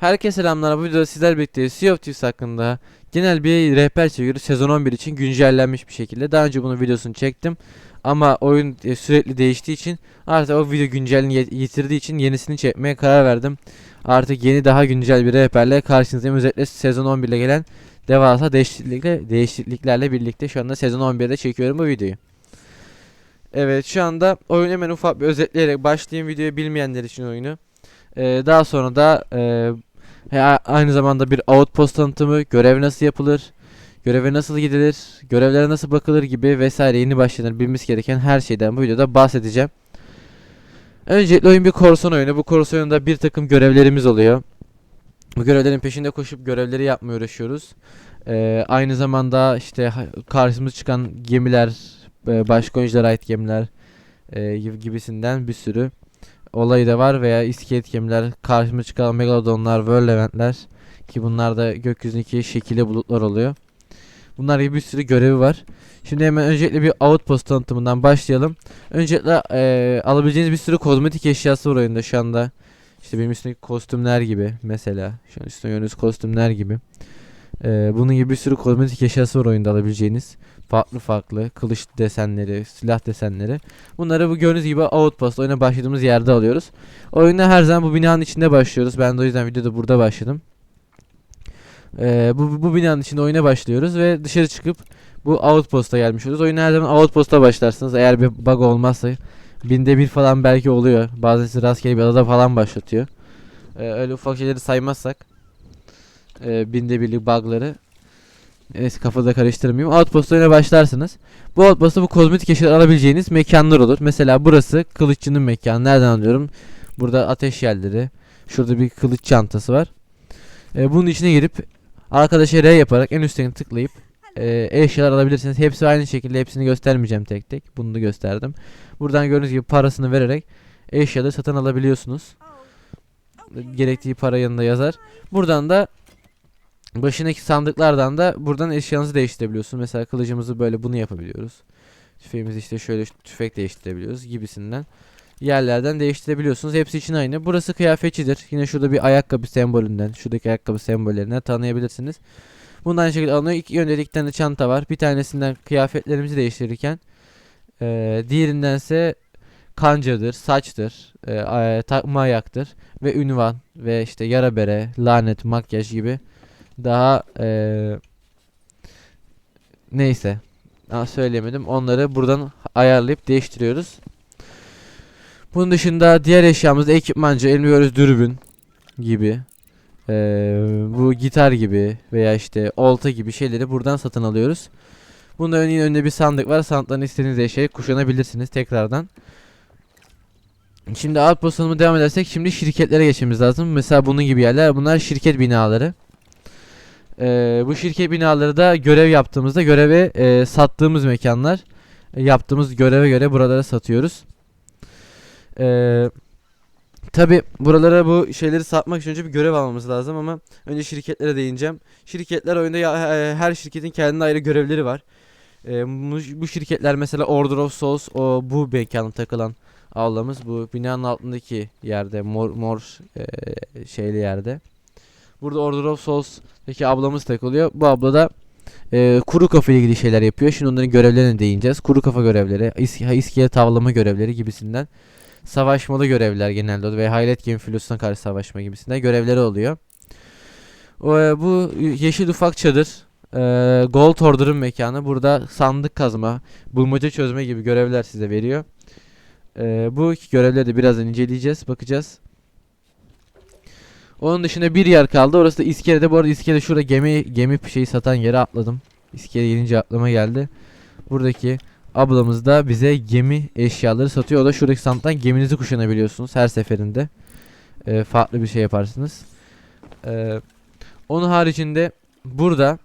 Herkese selamlar. Bu videoda sizler birlikte Sea of Thieves hakkında genel bir rehber çeviriyoruz. Sezon 11 için güncellenmiş bir şekilde. Daha önce bunun videosunu çektim. Ama oyun e, sürekli değiştiği için artık o video güncelini yet- yitirdiği için yenisini çekmeye karar verdim. Artık yeni daha güncel bir rehberle karşınızdayım. Özellikle sezon 11 ile gelen devasa değişiklikle, değişikliklerle birlikte şu anda sezon 11'de çekiyorum bu videoyu. Evet şu anda oyunu hemen ufak bir özetleyerek başlayayım videoyu bilmeyenler için oyunu. Ee, daha sonra da e, a- aynı zamanda bir outpost tanıtımı, görev nasıl yapılır, göreve nasıl gidilir, görevlere nasıl bakılır gibi vesaire yeni başlayanlar bilmesi gereken her şeyden bu videoda bahsedeceğim. Öncelikle oyun bir korsan oyunu. Bu korsan oyununda bir takım görevlerimiz oluyor. Bu görevlerin peşinde koşup görevleri yapmaya uğraşıyoruz. Ee, aynı zamanda işte karşımıza çıkan gemiler, e, başka oyunculara ait gemiler e, gibi- gibisinden bir sürü olayı da var veya iskelet gemiler, karşımıza çıkan megalodonlar, whirlwindler ki bunlar da gökyüzündeki şekilli bulutlar oluyor. Bunlar gibi bir sürü görevi var. Şimdi hemen öncelikle bir outpost tanıtımından başlayalım. Öncelikle eee, alabileceğiniz bir sürü kozmetik eşyası var oyunda şu anda. İşte benim üstümdeki kostümler gibi mesela. Şu an üstüne gördüğünüz kostümler gibi. Eee, bunun gibi bir sürü kozmetik eşyası var oyunda alabileceğiniz. Farklı farklı kılıç desenleri, silah desenleri. Bunları bu gördüğünüz gibi Outpost oyuna başladığımız yerde alıyoruz. Oyuna her zaman bu binanın içinde başlıyoruz. Ben de o yüzden videoda burada başladım. Ee, bu, bu binanın içinde oyuna başlıyoruz ve dışarı çıkıp bu Outpost'a gelmiş oluyoruz. Oyuna her zaman Outpost'a başlarsınız. Eğer bir bug olmazsa binde bir falan belki oluyor. Bazen rastgele bir adada falan başlatıyor. Ee, öyle ufak şeyleri saymazsak e, binde birlik bug'ları Neyse kafada karıştırmayayım. Outpost oyuna başlarsınız. Bu Outpost'ta bu kozmetik eşyalar alabileceğiniz mekanlar olur. Mesela burası kılıççının mekanı. Nereden alıyorum? Burada ateş yerleri. Şurada bir kılıç çantası var. Ee, bunun içine girip arkadaşa R yaparak en üstteki tıklayıp e, eşyalar alabilirsiniz. Hepsi aynı şekilde hepsini göstermeyeceğim tek tek. Bunu da gösterdim. Buradan gördüğünüz gibi parasını vererek eşyaları satın alabiliyorsunuz. Gerektiği para yanında yazar. Buradan da başındaki sandıklardan da buradan eşyanızı değiştirebiliyorsunuz. Mesela kılıcımızı böyle bunu yapabiliyoruz. Tüfeğimizi işte şöyle tüfek değiştirebiliyoruz gibisinden. Yerlerden değiştirebiliyorsunuz. Hepsi için aynı. Burası kıyafetçidir. Yine şurada bir ayakkabı sembolünden, şuradaki ayakkabı sembollerinden tanıyabilirsiniz. Bundan aynı şekilde alınıyor. İki yönde iki tane çanta var. Bir tanesinden kıyafetlerimizi değiştirirken eee diğerindense kancadır, saçtır, ay- takma ayaktır ve ünvan ve işte yara bere, lanet, makyaj gibi daha eee, neyse Aa, söyleyemedim. Onları buradan ayarlayıp değiştiriyoruz. Bunun dışında diğer eşyamız ekipmancı, elmiyoruz dürbün gibi. Eee, bu gitar gibi veya işte olta gibi şeyleri buradan satın alıyoruz. Bunun önünde, önünde bir sandık var. Sandıktan istediğiniz eşyayı kuşanabilirsiniz tekrardan. Şimdi outpost tanımı devam edersek şimdi şirketlere geçmemiz lazım. Mesela bunun gibi yerler. Bunlar şirket binaları. Ee, bu şirket binaları da görev yaptığımızda görevi e, sattığımız mekanlar. E, yaptığımız göreve göre buralara satıyoruz. Ee, Tabi buralara bu şeyleri satmak için önce bir görev almamız lazım ama önce şirketlere değineceğim. Şirketler oyunda ya- e, her şirketin kendine ayrı görevleri var. E, bu, bu şirketler mesela Order of Souls o bu mekanın takılan avlamız bu binanın altındaki yerde mor mor e, şeyli yerde. Burada Order of Souls'taki ablamız takılıyor. Bu abla da e, kuru kafa ile ilgili şeyler yapıyor. Şimdi onların görevlerine değineceğiz. Kuru kafa görevleri, is iskelet görevleri gibisinden savaşmalı görevler genelde ve hayalet gemi filosuna karşı savaşma gibisinden görevleri oluyor. O, e, bu yeşil ufak çadır e, Gold Order'ın mekanı. Burada sandık kazma, bulmaca çözme gibi görevler size veriyor. E, bu iki görevleri de birazdan inceleyeceğiz, bakacağız. Onun dışında bir yer kaldı. Orası da iskelede. Bu arada iskele şurada gemi gemi şeyi satan yere atladım. İskele gelince aklıma geldi. Buradaki ablamız da bize gemi eşyaları satıyor. O da şuradaki sandıktan geminizi kuşanabiliyorsunuz her seferinde. Ee, farklı bir şey yaparsınız. Ee, onun haricinde burada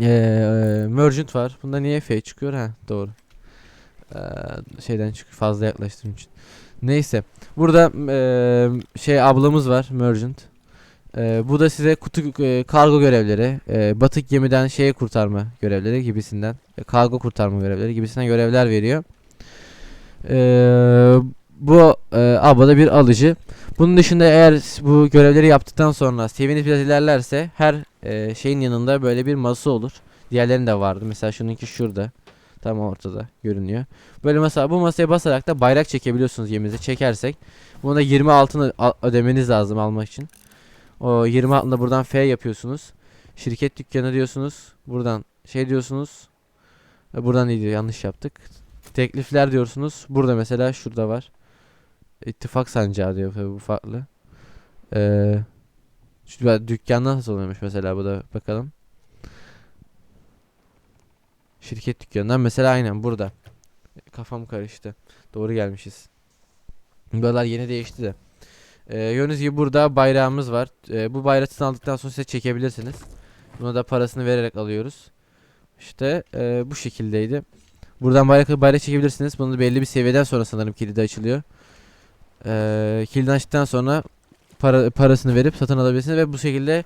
ee, Merchant var. Bunda niye F çıkıyor? Ha doğru. Ee, şeyden çıkıyor fazla yaklaştığım için. Neyse. Burada ee, şey ablamız var Merchant. Ee, bu da size kutu e, kargo görevleri, e, batık gemiden şeye kurtarma görevleri gibisinden, e, kargo kurtarma görevleri gibisinden görevler veriyor. Ee, Bu e, abla da bir alıcı. Bunun dışında eğer bu görevleri yaptıktan sonra seviyeniz biraz ilerlerse her e, şeyin yanında böyle bir masa olur. Diğerlerinin de vardı. Mesela şununki şurada. Tam ortada görünüyor. Böyle mesela bu masaya basarak da bayrak çekebiliyorsunuz geminize. Çekersek bunu da 20 altını ödemeniz lazım almak için. O 20 altında buradan F yapıyorsunuz. Şirket dükkanı diyorsunuz. Buradan şey diyorsunuz. E, Buradan iyi. Yanlış yaptık. Teklifler diyorsunuz. Burada mesela şurada var. İttifak sancağı diyor bu farklı. Ee, dükkandan nasıl oluyormuş mesela bu da bakalım. Şirket dükkanından mesela aynen burada. Kafam karıştı. Doğru gelmişiz. Buralar yeni değişti de. Ee, gördüğünüz gibi burada bayrağımız var. Ee, bu bayrağı aldıktan sonra size çekebilirsiniz. Buna da parasını vererek alıyoruz. İşte e, bu şekildeydi. Buradan bayrak bayrak çekebilirsiniz. Bunu belli bir seviyeden sonra sanırım kilidi açılıyor. Ee, kilidi açtıktan sonra para, parasını verip satın alabilirsiniz ve bu şekilde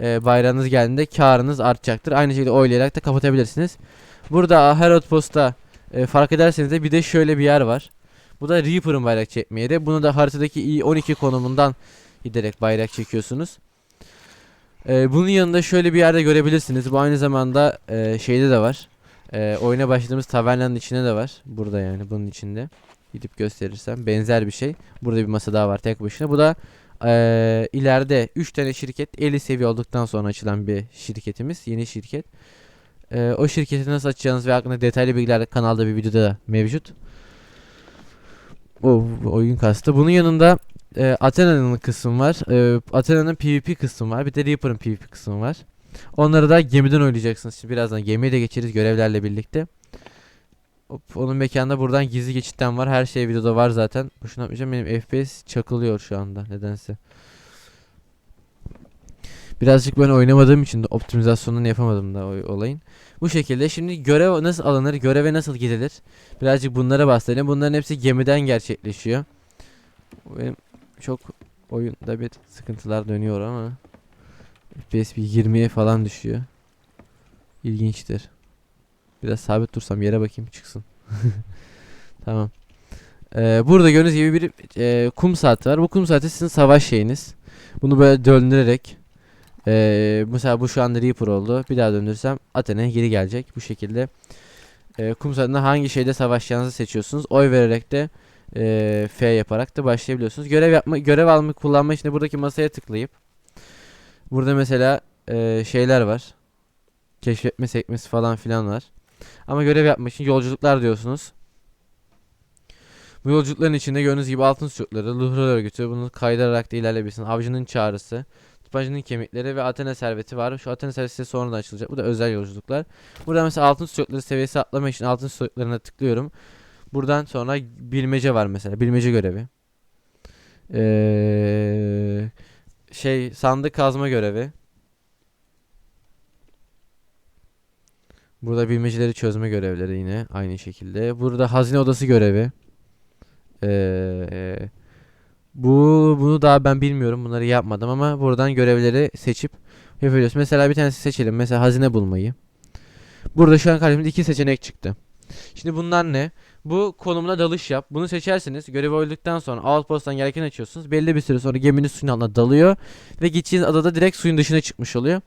e, bayrağınız geldiğinde karınız artacaktır. Aynı şekilde oylayarak da kapatabilirsiniz. Burada her outpost'ta e, fark ederseniz de bir de şöyle bir yer var. Bu da Reaper'ın bayrak çekme yeri. Bunu da haritadaki i12 konumundan giderek bayrak çekiyorsunuz. E, bunun yanında şöyle bir yerde görebilirsiniz. Bu aynı zamanda e, şeyde de var. E, oyuna başladığımız tavernanın içinde de var. Burada yani bunun içinde. Gidip gösterirsem benzer bir şey. Burada bir masa daha var tek başına. Bu da e, ileride 3 tane şirket 50 seviye olduktan sonra açılan bir şirketimiz. Yeni şirket. E, o şirketi nasıl açacağınız ve hakkında detaylı bilgiler kanalda bir videoda da mevcut. O oyun kastı. Bunun yanında e, Athena'nın kısmı var. E, Athena'nın PvP kısmı var. Bir de Reaper'ın PvP kısmı var. Onları da gemiden oynayacaksınız. Şimdi birazdan gemiye de geçeriz görevlerle birlikte. Hop, onun mekanında buradan gizli geçitten var. Her şey videoda var zaten. Boşuna yapmayacağım. Benim FPS çakılıyor şu anda nedense. Birazcık ben oynamadığım için de optimizasyonunu yapamadım da olayın. Bu şekilde şimdi görev nasıl alınır, göreve nasıl gidilir? Birazcık bunlara bahsedelim. Bunların hepsi gemiden gerçekleşiyor. Benim çok oyunda bir sıkıntılar dönüyor ama FPS bir 20'ye falan düşüyor. İlginçtir. Biraz sabit dursam yere bakayım çıksın. tamam. Ee, burada gördüğünüz gibi bir e, kum saati var. Bu kum saati sizin savaş şeyiniz. Bunu böyle döndürerek e, mesela bu şu anda Reaper oldu. Bir daha döndürsem Athena'ya geri gelecek. Bu şekilde e, kum saatinde hangi şeyde savaşacağınızı seçiyorsunuz. Oy vererek de e, F yaparak da başlayabiliyorsunuz. Görev yapma, görev alma, kullanma için de buradaki masaya tıklayıp burada mesela e, şeyler var. Keşfetme sekmesi falan filan var. Ama görev yapmak için yolculuklar diyorsunuz. Bu yolculukların içinde gördüğünüz gibi altın sucukları, Luhra örgütü, bunu kaydırarak da ilerleyebilirsiniz. Avcının çağrısı, tıpacının kemikleri ve Athena serveti var. Şu Athena serveti size sonradan açılacak. Bu da özel yolculuklar. Burada mesela altın sucukları seviyesi atlamak için altın sucuklarına tıklıyorum. Buradan sonra bilmece var mesela. Bilmece görevi. Ee, şey sandık kazma görevi. Burada bilmeceleri çözme görevleri yine aynı şekilde. Burada hazine odası görevi. Ee, bu bunu daha ben bilmiyorum. Bunları yapmadım ama buradan görevleri seçip yapıyoruz. Mesela bir tanesi seçelim. Mesela hazine bulmayı. Burada şu an karşımızda iki seçenek çıktı. Şimdi bunlar ne? Bu konumuna dalış yap. Bunu seçerseniz görevi öldükten sonra outpost'tan yelken açıyorsunuz. Belli bir süre sonra geminiz suyun altına dalıyor ve gideceğiniz adada direkt suyun dışına çıkmış oluyor.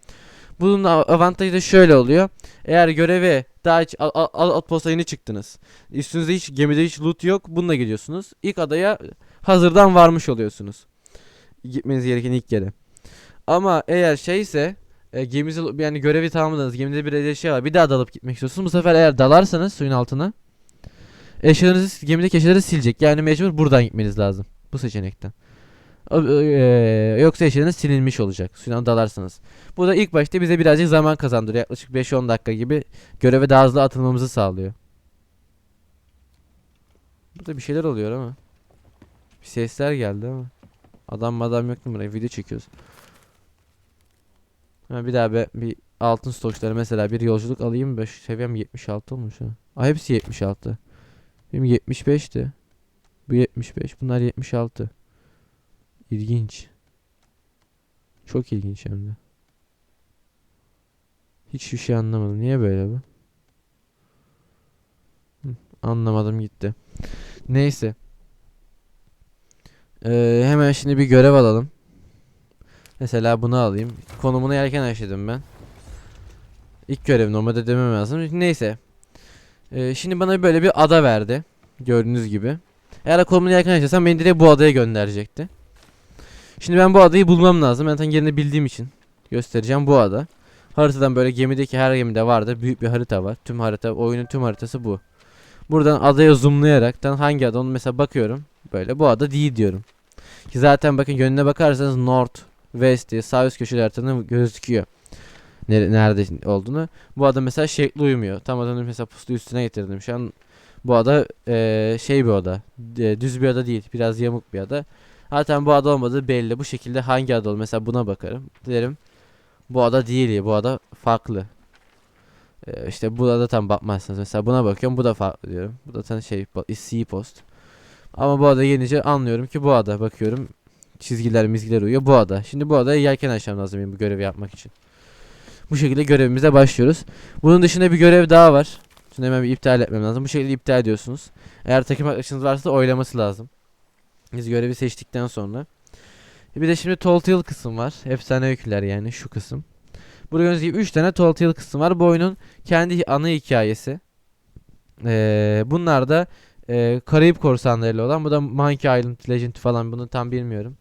Bunun av- avantajı da şöyle oluyor. Eğer göreve daha hiç outpost'a yeni çıktınız. Üstünüzde hiç gemide hiç loot yok. Bununla gidiyorsunuz. İlk adaya hazırdan varmış oluyorsunuz. Gitmeniz gereken ilk yere. Ama eğer şeyse e, geminizi yani görevi tamamladınız. Gemide bir eşya var. Bir daha dalıp gitmek istiyorsunuz. Bu sefer eğer dalarsanız suyun altına eşyalarınızı gemideki eşyaları silecek. Yani mecbur buradan gitmeniz lazım. Bu seçenekten. O- e, yoksa eşyalarınız silinmiş olacak. Suyun altına dalarsanız. Bu da ilk başta bize birazcık zaman kazandırıyor. Yaklaşık 5-10 dakika gibi göreve daha hızlı atılmamızı sağlıyor. Burada bir şeyler oluyor ama. Bir sesler geldi ama. Adam madam yok mu buraya? Video çekiyoruz. Ha, bir daha be, bir altın stokçları mesela bir yolculuk alayım. Beş, seviyem 76 olmuş ha. Aa, hepsi 76. Benim 75'ti. Bu 75. Bunlar 76. İlginç. Çok ilginç hem de. Hiçbir şey anlamadım. Niye böyle bu? Anlamadım gitti. Neyse. Ee, hemen şimdi bir görev alalım. Mesela bunu alayım. Konumunu erken açtım ben. İlk görev normalde demem lazım. Neyse. Ee, şimdi bana böyle bir ada verdi. Gördüğünüz gibi. Eğer konumunu erken açarsam beni direkt bu adaya gönderecekti. Şimdi ben bu adayı bulmam lazım. Ben zaten yerini bildiğim için göstereceğim bu ada. Haritadan böyle gemideki her gemide vardır. Büyük bir harita var. Tüm harita, oyunun tüm haritası bu. Buradan adaya zoomlayaraktan hangi ada onu mesela bakıyorum. Böyle bu ada değil diyorum. Ki zaten bakın yönüne bakarsanız North, West diye sağ üst köşeli haritanın gözüküyor. Nere- Nerede olduğunu. Bu ada mesela şekli uymuyor. Tam adanın mesela puslu üstüne getirdim. Şu an bu ada eee, şey bir ada. E, düz bir ada değil. Biraz yamuk bir ada. Zaten bu ada olmadığı belli. Bu şekilde hangi ada olur? Mesela buna bakarım. Derim bu ada değil. Bu ada farklı. Ee, işte bu ada tam bakmazsınız. Mesela buna bakıyorum. Bu da farklı diyorum. Bu da tam şey sea post. Ama bu ada gelince anlıyorum ki bu ada. Bakıyorum. Çizgiler mizgiler uyuyor. Bu ada. Şimdi bu adaya yelken açmam lazım benim bu görevi yapmak için. Bu şekilde görevimize başlıyoruz. Bunun dışında bir görev daha var. Şimdi hemen bir iptal etmem lazım. Bu şekilde iptal ediyorsunuz. Eğer takım arkadaşınız varsa da oylaması lazım. Biz görevi seçtikten sonra. Bir de şimdi Tall kısım var. Efsane öyküler yani şu kısım. Burada gördüğünüz gibi 3 tane Tall kısım var. Bu oyunun kendi ana hikayesi. Ee, bunlar da e, Karayip korsanlarıyla olan. Bu da Monkey Island Legend falan bunu tam bilmiyorum.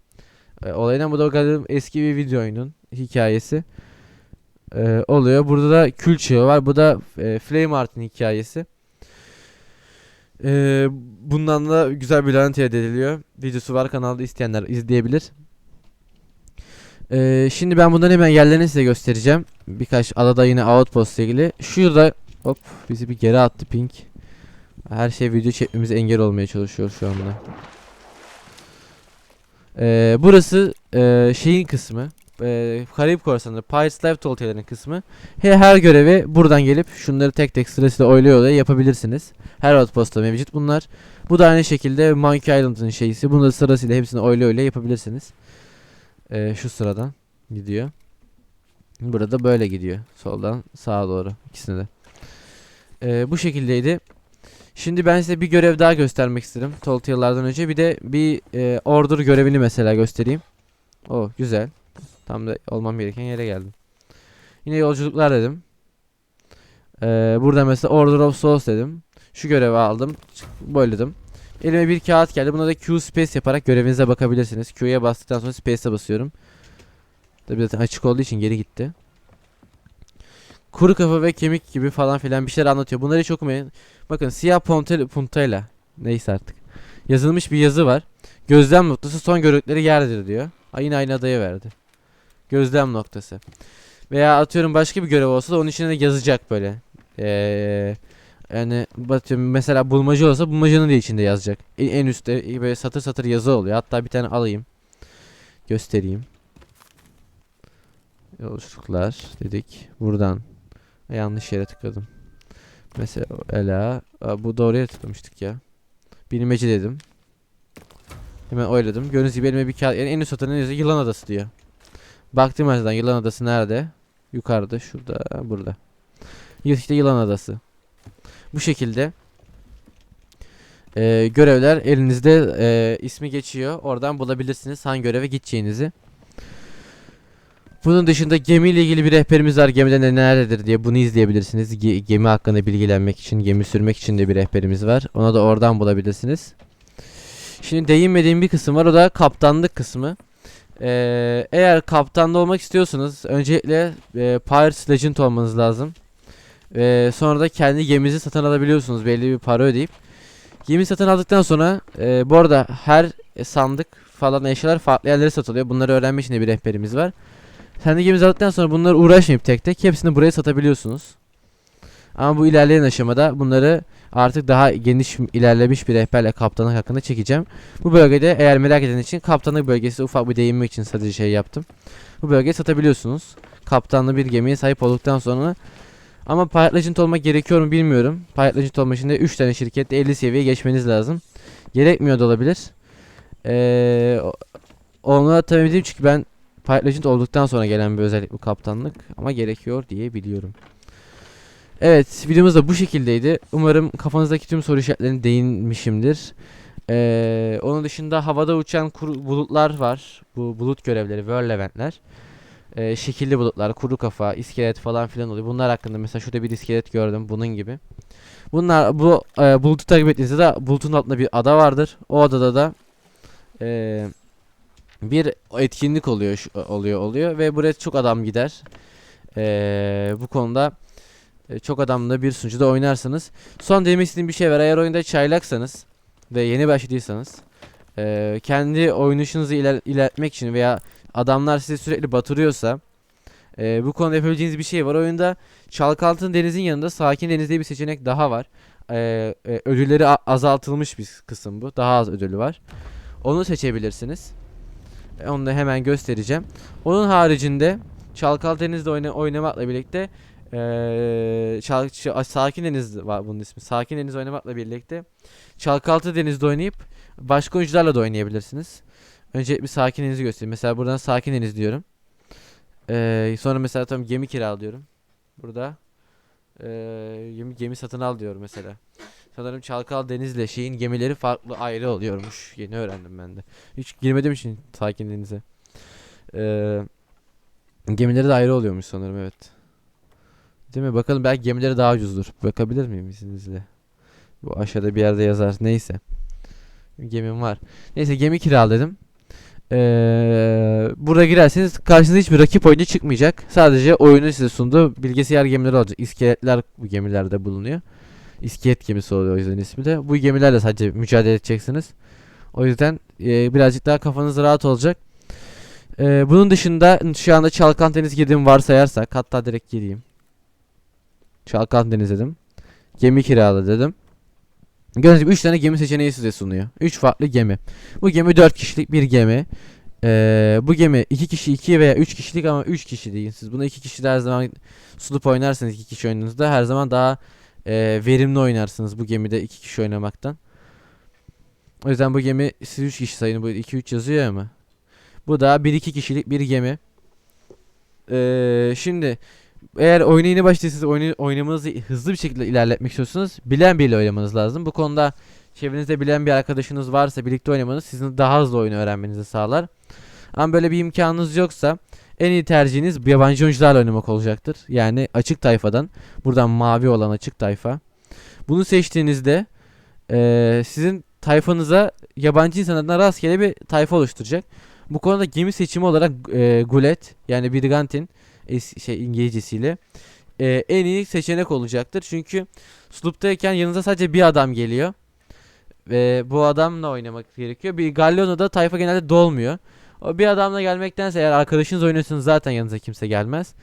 E, olaydan bu da galiba eski bir video oyunun hikayesi. E, oluyor. Burada da kül var. Bu da e, Flame Art'ın hikayesi. E, bundan da güzel bir lanet elde ediliyor. Videosu var kanalda isteyenler izleyebilir. Ee, şimdi ben bunların hemen yerlerini size göstereceğim. Birkaç adada yine outpost ile ilgili. Şurada hop bizi bir geri attı pink. Her şey video çekmemize engel olmaya çalışıyor şu anda. Ee, burası e, şeyin kısmı. E, Karayip Korsanları Pirates Life Toltea'ların kısmı. He, her görevi buradan gelip şunları tek tek sırasıyla oylaya oylaya yapabilirsiniz. Her outpostta mevcut bunlar. Bu da aynı şekilde Monkey Island'ın şeysi. Bunu da sırasıyla hepsini oylaya oylaya yapabilirsiniz. Ee, şu sıradan gidiyor. Burada böyle gidiyor. Soldan sağa doğru ikisine de. Ee, bu şekildeydi. Şimdi ben size bir görev daha göstermek istedim. Toltier'lardan önce bir de bir e, order görevini mesela göstereyim. O güzel. Tam da olmam gereken yere geldim. Yine yolculuklar dedim. Ee, burada mesela Order of Souls dedim. Şu görevi aldım. Böyledim. Elime bir kağıt geldi. Buna da Q space yaparak görevinize bakabilirsiniz. Q'ya bastıktan sonra space'e basıyorum. Tabii zaten açık olduğu için geri gitti. Kuru kafa ve kemik gibi falan filan bir şeyler anlatıyor. Bunları hiç okumayın. Bakın siyah pontel, puntayla neyse artık. Yazılmış bir yazı var. Gözlem noktası son gördükleri yerdir diyor. Aynı aynı adaya verdi. Gözlem noktası. Veya atıyorum başka bir görev olsa da onun içine de yazacak böyle. Eee yani batıyorum mesela bulmaca olsa bulmacanın da içinde yazacak. En, en üstte böyle satır satır yazı oluyor. Hatta bir tane alayım. Göstereyim. Yolculuklar dedik. Buradan yanlış yere tıkladım. Mesela Ela Aa, bu doğru yere tıklamıştık ya. Bilmece dedim. Hemen oyladım. Gördüğünüz gibi elime bir kağıt. Yani en üst satırın yazıyor Yılan Adası diyor. Baktım haritadan Yılan Adası nerede? Yukarıda, şurada, burada. İşte Yılan Adası. Bu şekilde e, görevler elinizde e, ismi geçiyor. Oradan bulabilirsiniz hangi göreve gideceğinizi. Bunun dışında gemiyle ilgili bir rehberimiz var. Gemide ne nerededir diye bunu izleyebilirsiniz. Ge- gemi hakkında bilgilenmek için, gemi sürmek için de bir rehberimiz var. Ona da oradan bulabilirsiniz. Şimdi değinmediğim bir kısım var. O da kaptanlık kısmı. Ee, eğer kaptanda olmak istiyorsanız öncelikle e, Pirates Legend olmanız lazım. Ve sonra da kendi geminizi satın alabiliyorsunuz belli bir para ödeyip. Gemi satın aldıktan sonra e, bu arada her sandık falan eşyalar farklı yerlere satılıyor. Bunları öğrenmek için de bir rehberimiz var. Kendi geminizi aldıktan sonra bunları uğraşmayıp tek tek hepsini buraya satabiliyorsunuz. Ama bu ilerleyen aşamada bunları artık daha geniş ilerlemiş bir rehberle kaptanlık hakkında çekeceğim. Bu bölgede eğer merak eden için kaptanlık bölgesi ufak bir değinmek için sadece şey yaptım. Bu bölgeyi satabiliyorsunuz. Kaptanlı bir gemiye sahip olduktan sonra ama Pirate Legend olmak gerekiyor mu bilmiyorum. Pirate Legend olmak için de 3 tane şirkette 50 seviyeye geçmeniz lazım. Gerekmiyor da olabilir. Ee, o- onu atabildim çünkü ben Pirate Legend olduktan sonra gelen bir özellik bu kaptanlık. Ama gerekiyor diye biliyorum. Evet videomuz da bu şekildeydi. Umarım kafanızdaki tüm soru işaretlerine değinmişimdir. Ee, onun dışında havada uçan kuru- bulutlar var. Bu bulut görevleri, World Event'ler. Ee, şekilli bulutlar, kuru kafa, iskelet falan filan oluyor. Bunlar hakkında mesela şurada bir iskelet gördüm bunun gibi. Bunlar bu e, bulutu takip ettiğinizde de bulutun altında bir ada vardır. O adada da e, bir etkinlik oluyor oluyor oluyor ve buraya çok adam gider. E, bu konuda çok adamla bir sunucuda oynarsınız. Son demek istediğim bir şey var. Eğer oyunda çaylaksanız ve yeni başladıysanız e, kendi oynayışınızı iler- ilerletmek için veya adamlar sizi sürekli batırıyorsa e, bu konuda yapabileceğiniz bir şey var. Oyunda Çalkaltın denizin yanında Sakin Deniz bir seçenek daha var. E, e, ödülleri azaltılmış bir kısım bu. Daha az ödülü var. Onu seçebilirsiniz. E, onu da hemen göstereceğim. Onun haricinde Çalkal Deniz'de oyna oynamakla birlikte Ç- Sakin Deniz var bunun ismi. Sakin Deniz oynamakla birlikte Çalkaltı Deniz'de oynayıp başka oyuncularla da oynayabilirsiniz. Önce bir Sakin Deniz'i göstereyim. Mesela buradan Sakin Deniz diyorum. Eee, sonra mesela tam gemi kiralıyorum. Burada eee gemi, gemi satın al diyorum mesela. Sanırım Çalkal Deniz'le şeyin gemileri farklı ayrı oluyormuş. Yeni öğrendim ben de. Hiç girmedim için Sakin Deniz'e. Eee gemileri de ayrı oluyormuş sanırım evet. Değil mi? Bakalım belki gemileri daha ucuzdur. Bakabilir miyim izninizle? Bu aşağıda bir yerde yazar. Neyse. Gemim var. Neyse gemi kiraladım. Ee, burada girerseniz karşınıza hiçbir rakip oyuncu çıkmayacak. Sadece oyunu size sunduğu bilgisayar gemileri olacak. İskeletler bu gemilerde bulunuyor. İskelet gemisi oluyor o yüzden ismi de. Bu gemilerle sadece mücadele edeceksiniz. O yüzden e, birazcık daha kafanız rahat olacak. Ee, bunun dışında şu anda Çalkan Deniz girdiğimi varsayarsak hatta direkt gireyim. Çalkan Deniz dedim. Gemi kirala dedim. Gördüğünüz gibi 3 tane gemi seçeneği size sunuyor. 3 farklı gemi. Bu gemi 4 kişilik bir gemi. Ee, bu gemi 2 kişi 2 veya 3 kişilik ama 3 kişi değil. Siz bunu 2 kişi her zaman sulup oynarsanız 2 kişi oynadığınızda her zaman daha e, verimli oynarsınız bu gemide 2 kişi oynamaktan. O yüzden bu gemi siz 3 kişi sayın bu 2-3 yazıyor ama. Bu da 1-2 kişilik bir gemi. Ee, şimdi eğer oyuna yeni başladıysanız oyunu, oynamanızı hızlı bir şekilde ilerletmek istiyorsanız bilen biriyle oynamanız lazım. Bu konuda çevrenizde bilen bir arkadaşınız varsa birlikte oynamanız sizin daha hızlı oyunu öğrenmenizi sağlar. Ama böyle bir imkanınız yoksa en iyi tercihiniz yabancı oyuncularla oynamak olacaktır. Yani açık tayfadan. Buradan mavi olan açık tayfa. Bunu seçtiğinizde eee, sizin tayfanıza yabancı insanlardan rastgele bir tayfa oluşturacak. Bu konuda gemi seçimi olarak eee Gulet yani Brigantin es- şey İngilizcesiyle eee, en iyi seçenek olacaktır. Çünkü sloop'tayken yanınıza sadece bir adam geliyor. Ve bu adamla oynamak gerekiyor. Bir Galleon'da tayfa genelde dolmuyor. O bir adamla gelmektense eğer arkadaşınız oynuyorsanız zaten yanınıza kimse gelmez.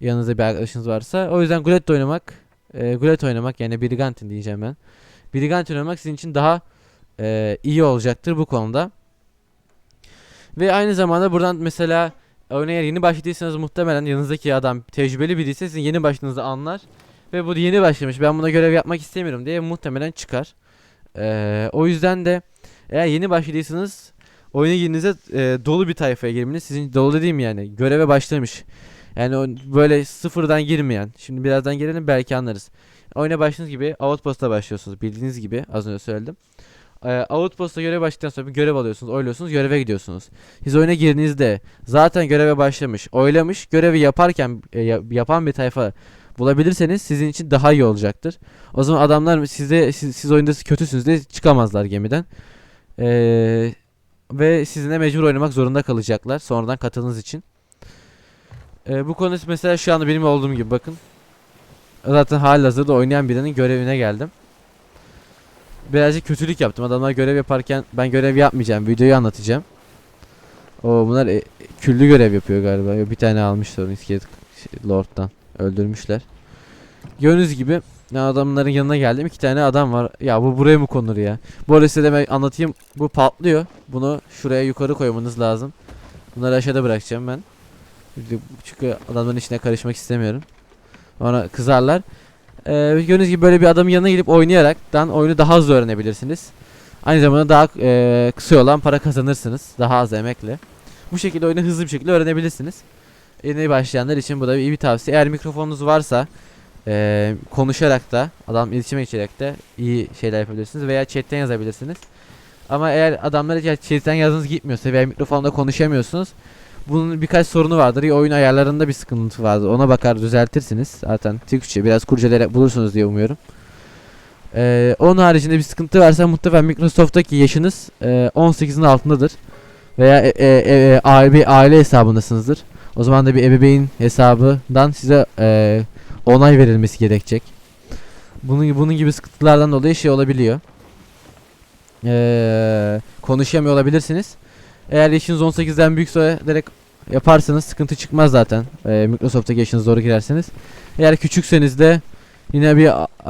Yanınızda bir arkadaşınız varsa. O yüzden Gulet oynamak, e, Gulet oynamak yani Brigantin diyeceğim ben. Brigantin oynamak sizin için daha e, iyi olacaktır bu konuda. Ve aynı zamanda buradan mesela oyuna eğer yeni başladıysanız muhtemelen yanınızdaki adam tecrübeli biriyse sizin yeni başladığınızı anlar. Ve bu yeni başlamış ben buna görev yapmak istemiyorum diye muhtemelen çıkar. Ee, o yüzden de eğer yeni başladıysanız oyuna girdiğinizde e, dolu bir tayfaya girmeniz sizin dolu dediğim yani göreve başlamış. Yani böyle sıfırdan girmeyen. Şimdi birazdan gelelim belki anlarız. Oyuna başladığınız gibi Outpost'a başlıyorsunuz. Bildiğiniz gibi az önce söyledim. Ee, Outpost'a görev başladıktan sonra bir görev alıyorsunuz, oyluyorsunuz, göreve gidiyorsunuz. Siz oyuna girdiğinizde zaten göreve başlamış, oylamış, görevi yaparken e, ya- yapan bir tayfa bulabilirseniz sizin için daha iyi olacaktır. O zaman adamlar size siz, siz oyunda kötüsünüz diye çıkamazlar gemiden. Ee, ve sizinle mecbur oynamak zorunda kalacaklar sonradan katıldığınız için. Ee, bu konu mesela şu anda benim olduğum gibi bakın. Zaten halihazırda oynayan birinin görevine geldim. Birazcık kötülük yaptım. Adamlar görev yaparken ben görev yapmayacağım. Videoyu anlatacağım. O bunlar e, küllü görev yapıyor galiba. Bir tane almışlar onu iskelet şey, lord'dan. Öldürmüşler. Gördüğünüz gibi ben adamların yanına geldim. iki tane adam var. Ya bu buraya mı konur ya? Bu arada size de anlatayım. Bu patlıyor. Bunu şuraya yukarı koymanız lazım. Bunları aşağıda bırakacağım ben. Çünkü adamların içine karışmak istemiyorum. Ona kızarlar. Ee, gördüğünüz gibi böyle bir adamın yanına gidip oynayaraktan oyunu daha hızlı öğrenebilirsiniz. Aynı zamanda daha e, kısa olan para kazanırsınız. Daha az emekle. Bu şekilde oyunu hızlı bir şekilde öğrenebilirsiniz. Yeni başlayanlar için bu da iyi bir tavsiye. Eğer mikrofonunuz varsa e, konuşarak da adam iletişime geçerek de iyi şeyler yapabilirsiniz veya chatten yazabilirsiniz. Ama eğer adamlar ya chatten yazınız gitmiyorsa veya mikrofonda konuşamıyorsunuz. Bunun birkaç sorunu vardır. Ya oyun ayarlarında bir sıkıntı vardır. Ona bakar düzeltirsiniz. Zaten Türkçe biraz kurcalayarak bulursunuz diye umuyorum. Ee, onun haricinde bir sıkıntı varsa muhtemelen Microsoft'taki yaşınız e, 18'in altındadır. Veya e, e, e, aile, bir aile hesabındasınızdır. O zaman da bir ebeveyn hesabından size e, onay verilmesi gerekecek. Bunun bunun gibi sıkıntılardan dolayı şey olabiliyor. Eee konuşamıyor olabilirsiniz. Eğer yaşınız 18'den büyükse direkt yaparsanız sıkıntı çıkmaz zaten. Eee Microsoft'taki yaşınız doğru girerseniz. Eğer küçükseniz de yine bir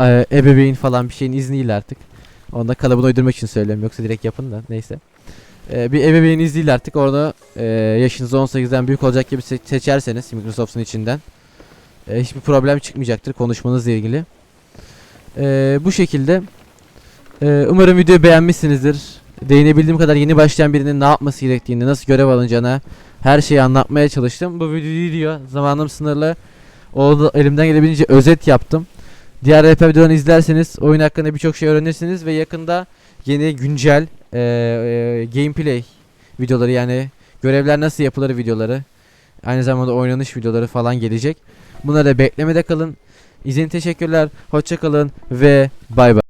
e, ebeveyn falan bir şeyin izniyle artık. Onda kalıbını uydurmak için söylüyorum yoksa direkt yapın da neyse. Eee, bir ebeveyn izniyle artık orada eee yaşınız 18'den büyük olacak gibi se- seçerseniz Microsoft'un içinden eee, hiçbir problem çıkmayacaktır konuşmanızla ilgili. Eee, bu şekilde eee, umarım videoyu beğenmişsinizdir. Değinebildiğim kadar yeni başlayan birinin ne yapması gerektiğini, nasıl görev alınacağına her şeyi anlatmaya çalıştım. Bu video zamanım sınırlı. Oldu elimden gelebildiğince özet yaptım. Diğer RP videolarını izlerseniz oyun hakkında birçok şey öğrenirsiniz ve yakında yeni güncel eee, eee, gameplay videoları yani görevler nasıl yapılır videoları aynı zamanda oynanış videoları falan gelecek. Bunları beklemede kalın. İzin teşekkürler. Hoşça kalın ve bay bay.